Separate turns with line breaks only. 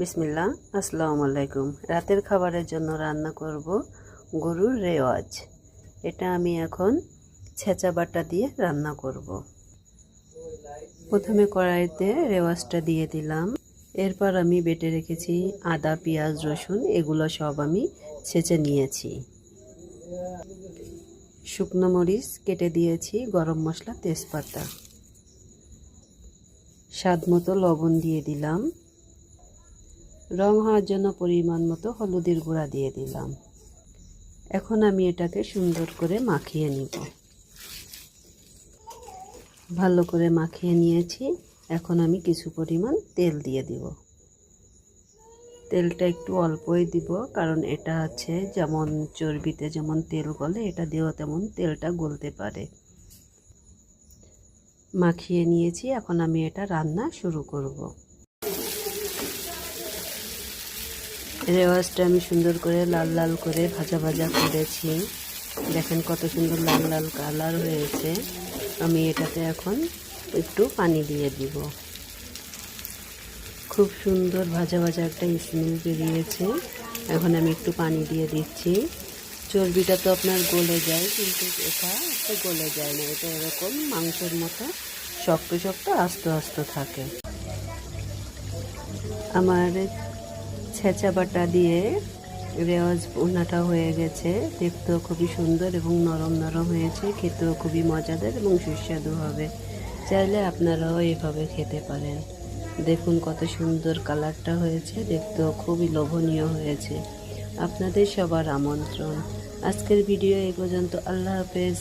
বিসমিল্লা আসসালামু আলাইকুম। রাতের খাবারের জন্য রান্না করব গরুর রেওয়াজ। এটা আমি এখন ছেঁচা বাটা দিয়ে রান্না করব। প্রথমে কড়াইতে রেওয়াজটা দিয়ে দিলাম। এরপর আমি বেটে রেখেছি আদা, পেঁয়াজ, রসুন, এগুলো সব আমি ছেঁচে নিয়েছি। শুকনো মরিচ কেটে দিয়েছি, গরম মশলা, তেজপাতা। স্বাদ মতো লবণ দিয়ে দিলাম। রং হওয়ার জন্য পরিমাণ মতো হলুদের গুঁড়া দিয়ে দিলাম। এখন আমি এটাকে সুন্দর করে মাখিয়ে নিব। ভালো করে মাখিয়ে নিয়েছি। এখন আমি কিছু পরিমাণ তেল দিয়ে দিব। তেলটা একটু অল্পই দিব, কারণ এটা আছে যেমন চর্বিতে যেমন তেল গলে, এটা দিয়েও তেমন তেলটা গলতে পারে। মাখিয়ে নিয়েছি, এখন আমি এটা রান্না শুরু করব। রেওয়াজটা আমি সুন্দর করে লাল লাল করে ভাজা ভাজা করেছি। দেখেন কত সুন্দর লাল লাল কালার হয়েছে। আমি এটাতে এখন একটু পানি দিয়ে দিব। খুব সুন্দর ভাজা ভাজা একটা স্মেল বেরিয়েছে। এখন আমি একটু পানি দিয়ে দিচ্ছি। চর্বিটা তো আপনার গলে যায়, কিন্তু এটা একটু গলে যায় না। এটা এরকম মাংসের মতো শক্ত শক্ত আস্ত আস্ত থাকে। আমার ছেঁচা বাটা দিয়ে রেওয়াজ উন্নাটা হয়ে গেছে। দেখতেও খুবই সুন্দর এবং নরম নরম হয়েছে। খেতেও খুবই মজাদার এবং সুস্বাদু হবে। চাইলে আপনারাও এভাবে খেতে পারেন। দেখুন কত সুন্দর কালারটা হয়েছে। দেখতেও খুবই লোভনীয় হয়েছে। আপনাদের সবার আমন্ত্রণ। আজকের ভিডিও এই পর্যন্ত। আল্লাহ হাফেজ।